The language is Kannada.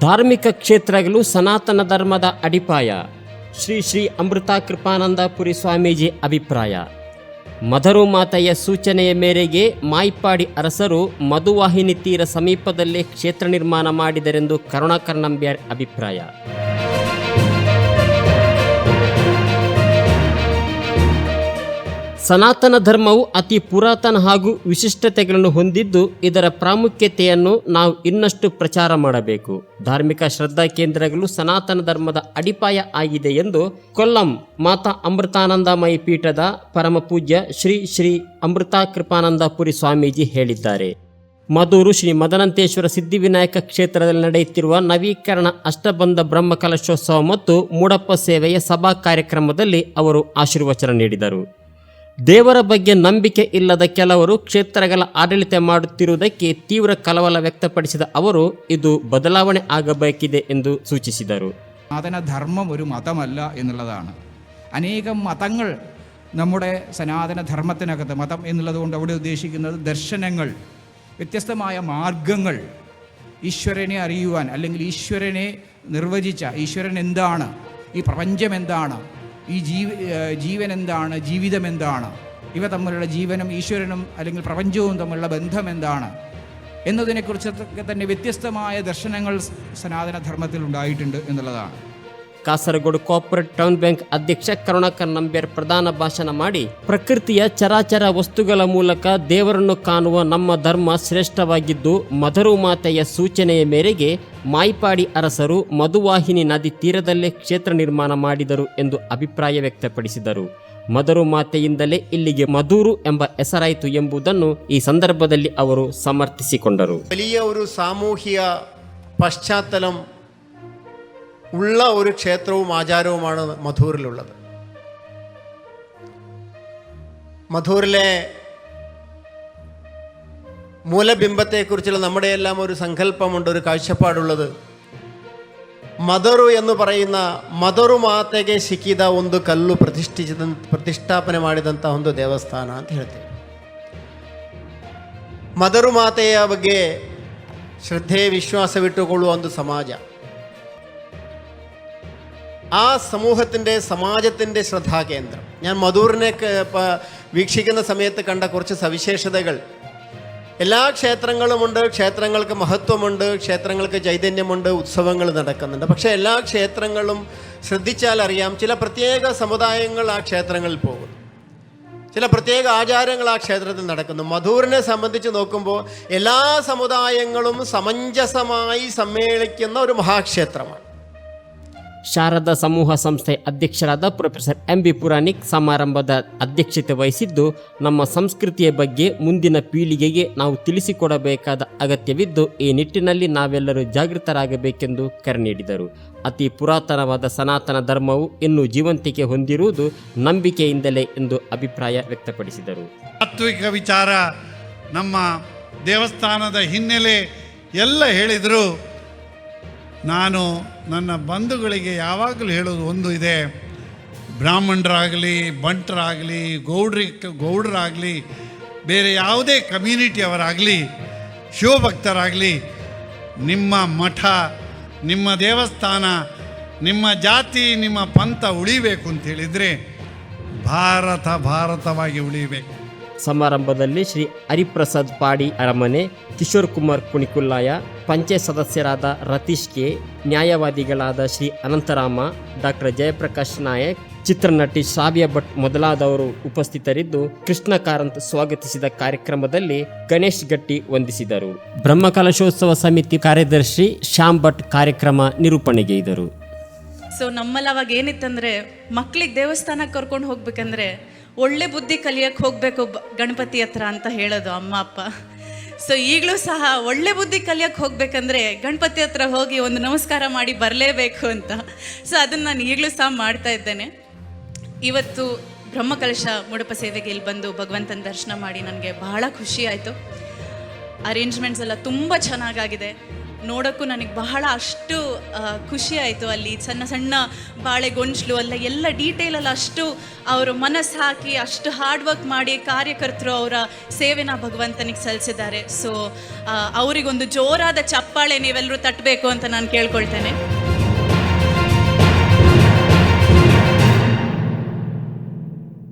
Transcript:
ಧಾರ್ಮಿಕ ಕ್ಷೇತ್ರಗಳು ಸನಾತನ ಧರ್ಮದ ಅಡಿಪಾಯ. ಶ್ರೀ ಶ್ರೀ ಅಮೃತ ಕೃಪಾನಂದಪುರಿ ಸ್ವಾಮೀಜಿ ಅಭಿಪ್ರಾಯ. ಮಧರು ಮಾತೆಯ ಸೂಚನೆಯ ಮೇರೆಗೆ ಮಾಯ್ಪಾಡಿ ಅರಸರು ಮಧುವಾಹಿನಿ ತೀರ ಸಮೀಪದಲ್ಲೇ ಕ್ಷೇತ್ರ ನಿರ್ಮಾಣ ಮಾಡಿದರೆಂದು ಕರುಣಾಕರ್ ನಂಬ್ಯಾರ್ ಅಭಿಪ್ರಾಯ. ಸನಾತನ ಧರ್ಮವು ಅತಿ ಪುರಾತನ ಹಾಗೂ ವಿಶಿಷ್ಟತೆಗಳನ್ನು ಹೊಂದಿದ್ದು ಇದರ ಪ್ರಾಮುಖ್ಯತೆಯನ್ನು ನಾವು ಇನ್ನಷ್ಟು ಪ್ರಚಾರ ಮಾಡಬೇಕು. ಧಾರ್ಮಿಕ ಶ್ರದ್ಧಾ ಕೇಂದ್ರಗಳು ಸನಾತನ ಧರ್ಮದ ಅಡಿಪಾಯ ಆಗಿದೆ ಎಂದು ಕೊಲ್ಲಂ ಮಾತಾ ಅಮೃತಾನಂದಮಯಿ ಪೀಠದ ಪರಮ ಪೂಜ್ಯ ಶ್ರೀ ಶ್ರೀ ಅಮೃತ ಕೃಪಾನಂದಪುರಿ ಸ್ವಾಮೀಜಿ ಹೇಳಿದ್ದಾರೆ. ಮಧೂರು ಶ್ರೀ ಮದನಂತೇಶ್ವರ ಸಿದ್ಧಿವಿನಾಯಕ ಕ್ಷೇತ್ರದಲ್ಲಿ ನಡೆಯುತ್ತಿರುವ ನವೀಕರಣ ಅಷ್ಟಬಂಧ ಬ್ರಹ್ಮಕಲಶೋತ್ಸವ ಮತ್ತು ಮೂಡಪ್ಪ ಸೇವೆಯ ಸಭಾ ಕಾರ್ಯಕ್ರಮದಲ್ಲಿ ಅವರು ಆಶೀರ್ವಚನ ನೀಡಿದರು. ದೇವರ ಬಗ್ಗೆ ನಂಬಿಕೆ ಇಲ್ಲದ ಕೆಲವರು ಕ್ಷೇತ್ರಗಳ ಆಡಳಿತ ಮಾಡುತ್ತಿರುವುದಕ್ಕೆ ತೀವ್ರ ಕಲವಲ ವ್ಯಕ್ತಪಡಿಸಿದ ಅವರು ಇದು ಬದಲಾವಣೆ ಆಗಬೇಕಿದೆ ಎಂದು ಸೂಚಿಸಿದರು. ಸನಾತನ ಧರ್ಮം ഒരു മതമല്ല എന്നുള്ളതാണ്. അനേകം മതങ്ങൾ നമ്മുടെ സനാതന ധർമ്മത്തിനകത്ത് മതം എന്നുള്ളതുകൊണ്ട് അവിടെ ഉദ്ദേശിക്കുന്നത് ദർശനങ്ങൾ വ്യത്യസ്തമായ മാർഗങ്ങൾ ഈശ്വരനെ അറിയുവാൻ അല്ലെങ്കിൽ ഈശ്വരനെ നിർവചിച്ച ഈശ്വരൻ എന്താണ് ഈ പ്രപഞ്ചം എന്താണ് ഈ ജീവ ജീവൻ എന്താണ് ജീവിതം എന്താണ് ഇവ തമ്മിലുള്ള ജീവനും ഈശ്വരനും അല്ലെങ്കിൽ പ്രപഞ്ചവും തമ്മിലുള്ള ബന്ധം എന്താണ് എന്നതിനെക്കുറിച്ചൊക്കെ തന്നെ വ്യത്യസ്തമായ ദർശനങ്ങൾ സനാതന ധർമ്മത്തിൽ ഉണ്ടായിട്ടുണ്ട് എന്നുള്ളതാണ്. ಕಾಸರಗೋಡು ಕೋಆಪರೇಟ್ ಟೌನ್ ಬ್ಯಾಂಕ್ ಅಧ್ಯಕ್ಷ ಕರುಣಾಕರ್ ನಂಬ್ಯಾರ್ ಪ್ರಧಾನ ಭಾಷಣ ಮಾಡಿ, ಪ್ರಕೃತಿಯ ಚರಾಚರ ವಸ್ತುಗಳ ಮೂಲಕ ದೇವರನ್ನು ಕಾಣುವ ನಮ್ಮ ಧರ್ಮ ಶ್ರೇಷ್ಠವಾಗಿದ್ದು, ಮಧುರು ಮಾತೆಯ ಸೂಚನೆಯ ಮೇರೆಗೆ ಮಾಯಿಪಾಡಿ ಅರಸರು ಮಧುವಾಹಿನಿ ನದಿ ತೀರದಲ್ಲೇ ಕ್ಷೇತ್ರ ನಿರ್ಮಾಣ ಮಾಡಿದರು ಎಂದು ಅಭಿಪ್ರಾಯ ವ್ಯಕ್ತಪಡಿಸಿದರು. ಮಧುರು ಮಾತೆಯಿಂದಲೇ ಇಲ್ಲಿಗೆ ಮಧೂರು ಎಂಬ ಹೆಸರಾಯಿತು ಎಂಬುದನ್ನು ಈ ಸಂದರ್ಭದಲ್ಲಿ ಅವರು ಸಮರ್ಥಿಸಿಕೊಂಡರು. ಬಲಿಯವರು ಸಾಮೂಹಿಕ ಪಶ್ಚಾತ್ತಲಂ ഉള്ള ഒരു ക്ഷേത്രവും ആചാരവുമാണ് മധൂരിലുള്ളത് മധൂരിലെ മൂലബിംബത്തെക്കുറിച്ചുള്ള നമ്മുടെ എല്ലാം ഒരു സങ്കല്പമുണ്ട് ഒരു കാഴ്ചപ്പാടുള്ളത് ಮದರು ಎಂದು പറയുന്ന ಮದರು ಮಾತೆಗೆ ಸಿಕ್ಕಿದ ಒಂದು ಕಲ್ಲು ಪ್ರತಿಷ್ಠಿಸಿದ ಪ್ರತಿಷ್ಠಾಪನೆ ಮಾಡಿದಂಥ ಒಂದು ದೇವಸ್ಥಾನ ಅಂತ ಹೇಳ್ತೇವೆ ಮದರು ಮಾತೆಯ ಬಗ್ಗೆ ಶ್ರದ್ಧೆ ವಿಶ್ವಾಸವಿಟ್ಟುಕೊಳ್ಳುವ ಒಂದು ಸಮಾಜ ആ സമൂഹത്തിന്റെ സമാജത്തിന്റെ ശ്രദ്ധാകേന്ദ്രം. ഞാൻ മധൂറിനെ വീക്ഷിക്കുന്ന സമയത്ത് കണ്ട കുറച്ച് സവിശേഷതകൾ. എല്ലാ ക്ഷേത്രങ്ങളുമുണ്ട് ക്ഷേത്രങ്ങൾക്ക് മഹത്വമുണ്ട് ക്ഷേത്രങ്ങൾക്ക് ചൈതന്യമുണ്ട് ഉത്സവങ്ങൾ നടക്കുന്നുണ്ട്. പക്ഷേ എല്ലാ ക്ഷേത്രങ്ങളും ശ്രദ്ധിച്ചാൽ അറിയാം ചില പ്രത്യേക സമുദായങ്ങൾ ആ ക്ഷേത്രങ്ങളിൽ പോകുന്നു. ചില പ്രത്യേക ആചാരങ്ങൾ ആ ക്ഷേത്രത്തിൽ നടക്കുന്നു. മധൂറിനെ സംബന്ധിച്ച് നോക്കുമ്പോൾ എല്ലാ സമുദായങ്ങളും സമഞ്ജസമായി സമ്മേളിക്കുന്ന ഒരു മഹാക്ഷേത്രമാണ്. ಶಾರದಾ ಸಮೂಹ ಸಂಸ್ಥೆ ಅಧ್ಯಕ್ಷರಾದ ಪ್ರೊಫೆಸರ್ ಎಂ ಬಿ ಪುರಾಣಿಕ್ ಸಮಾರಂಭದ ಅಧ್ಯಕ್ಷತೆ ವಹಿಸಿದ್ದು, ನಮ್ಮ ಸಂಸ್ಕೃತಿಯ ಬಗ್ಗೆ ಮುಂದಿನ ಪೀಳಿಗೆಗೆ ನಾವು ತಿಳಿಸಿಕೊಡಬೇಕಾದ ಅಗತ್ಯವಿದ್ದು, ಈ ನಿಟ್ಟಿನಲ್ಲಿ ನಾವೆಲ್ಲರೂ ಜಾಗೃತರಾಗಬೇಕೆಂದು ಕರೆ ನೀಡಿದರು. ಅತಿ ಪುರಾತನವಾದ ಸನಾತನ ಧರ್ಮವು ಇನ್ನೂ ಜೀವಂತಿಕೆ ಹೊಂದಿರುವುದು ನಂಬಿಕೆಯಿಂದಲೇ ಎಂದು ಅಭಿಪ್ರಾಯ ವ್ಯಕ್ತಪಡಿಸಿದರು. ತಾತ್ವಿಕ ವಿಚಾರ ನಮ್ಮ ದೇವಸ್ಥಾನದ ಹಿನ್ನೆಲೆ ಎಲ್ಲ ಹೇಳಿದರು. ನಾನು ನನ್ನ ಬಂಧುಗಳಿಗೆ ಯಾವಾಗಲೂ ಹೇಳೋದು ಒಂದು ಇದೆ. ಬ್ರಾಹ್ಮಣರಾಗಲಿ ಬಂಟರಾಗಲಿ ಗೌಡ್ರಿ, ಗೌಡರಾಗಲಿ, ಬೇರೆ ಯಾವುದೇ ಕಮ್ಯುನಿಟಿಯವರಾಗಲಿ ಶಿವಭಕ್ತರಾಗಲಿ, ನಿಮ್ಮ ಮಠ, ನಿಮ್ಮ ದೇವಸ್ಥಾನ, ನಿಮ್ಮ ಜಾತಿ, ನಿಮ್ಮ ಪಂಥ ಉಳಿಬೇಕು ಅಂತ ಹೇಳಿದರೆ ಭಾರತ ಭಾರತವಾಗಿ ಉಳಿಬೇಕು. ಸಮಾರಂಭದಲ್ಲಿ ಶ್ರೀ ಹರಿಪ್ರಸಾದ್ ಪಾಡಿ ಅರಮನೆ, ಕಿಶೋರ್ ಕುಮಾರ್ ಕುಣಿಕುಲ್ಲಾಯ, ಪಂಚಾಯತ್ ಸದಸ್ಯರಾದ ರತೀಶ್ ಕೆ, ನ್ಯಾಯವಾದಿಗಳಾದ ಶ್ರೀ ಅನಂತರಾಮ, ಡಾಕ್ಟರ್ ಜಯಪ್ರಕಾಶ್ ನಾಯಕ್, ಚಿತ್ರನಟಿ ಶ್ರಾವ್ಯ ಭಟ್ ಮೊದಲಾದವರು ಉಪಸ್ಥಿತರಿದ್ದು ಕೃಷ್ಣ ಕಾರಂತ್ ಸ್ವಾಗತಿಸಿದ ಕಾರ್ಯಕ್ರಮದಲ್ಲಿ ಗಣೇಶ್ ಗಟ್ಟಿ ವಂದಿಸಿದರು. ಬ್ರಹ್ಮಕಲಶೋತ್ಸವ ಸಮಿತಿ ಕಾರ್ಯದರ್ಶಿ ಶ್ಯಾಮ್ ಭಟ್ ಕಾರ್ಯಕ್ರಮ ನಿರೂಪಣೆಗೆ ಇದ್ದರು. ಸೊ ನಮ್ಮಲ್ಲಿ ಅವಾಗ ಏನಿತ್ತಂದ್ರೆ ಮಕ್ಕಳಿಗೆ ದೇವಸ್ಥಾನಕ್ಕೆ ಕರ್ಕೊಂಡು ಹೋಗ್ಬೇಕಂದ್ರೆ ಒಳ್ಳೆ ಬುದ್ಧಿ ಕಲಿಯಕ್ಕೆ ಹೋಗಬೇಕು ಗಣಪತಿ ಹತ್ರ ಅಂತ ಹೇಳೋದು ಅಮ್ಮ, ಅಪ್ಪ. ಸೊ ಈಗಲೂ ಸಹ ಒಳ್ಳೆ ಬುದ್ಧಿ ಕಲಿಯೋಕ್ಕೆ ಹೋಗ್ಬೇಕಂದ್ರೆ ಗಣಪತಿ ಹತ್ರ ಹೋಗಿ ಒಂದು ನಮಸ್ಕಾರ ಮಾಡಿ ಬರಲೇಬೇಕು ಅಂತ. ಸೊ ಅದನ್ನು ನಾನು ಈಗಲೂ ಸಹ ಮಾಡ್ತಾ ಇದ್ದೇನೆ. ಇವತ್ತು ಬ್ರಹ್ಮಕಲಶ ಮುಡುಪ ಸೇವೆಗೆ ಇಲ್ಲಿ ಬಂದು ಭಗವಂತನ ದರ್ಶನ ಮಾಡಿ ನನಗೆ ಬಹಳ ಖುಷಿ ಆಯಿತು. ಅರೇಂಜ್ಮೆಂಟ್ಸ್ ಎಲ್ಲ ತುಂಬ ಚೆನ್ನಾಗಾಗಿದೆ. ನೋಡೋಕ್ಕೂ ನನಗೆ ಬಹಳ ಅಷ್ಟು ಖುಷಿ ಆಯಿತು ಅಲ್ಲಿ ಸಣ್ಣ ಸಣ್ಣ ಬಾಳೆಗೊಂಚಲು ಅಲ್ಲ ಎಲ್ಲ ಡೀಟೇಲಲ್ಲಿ ಅಷ್ಟು ಅವರು ಮನಸ್ಸು ಹಾಕಿ ಅಷ್ಟು ಹಾರ್ಡ್ ವರ್ಕ್ ಮಾಡಿ ಕಾರ್ಯಕರ್ತರು ಅವರ ಸೇವೆನ ಭಗವಂತನಿಗೆ ಸಲ್ಲಿಸಿದ್ದಾರೆ. ಸೊ ಅವರಿಗೊಂದು ಜೋರಾದ ಚಪ್ಪಾಳೆ ನೀವೆಲ್ಲರೂ ತಟ್ಟಬೇಕು ಅಂತ ನಾನು ಕೇಳ್ಕೊಳ್ತೇನೆ.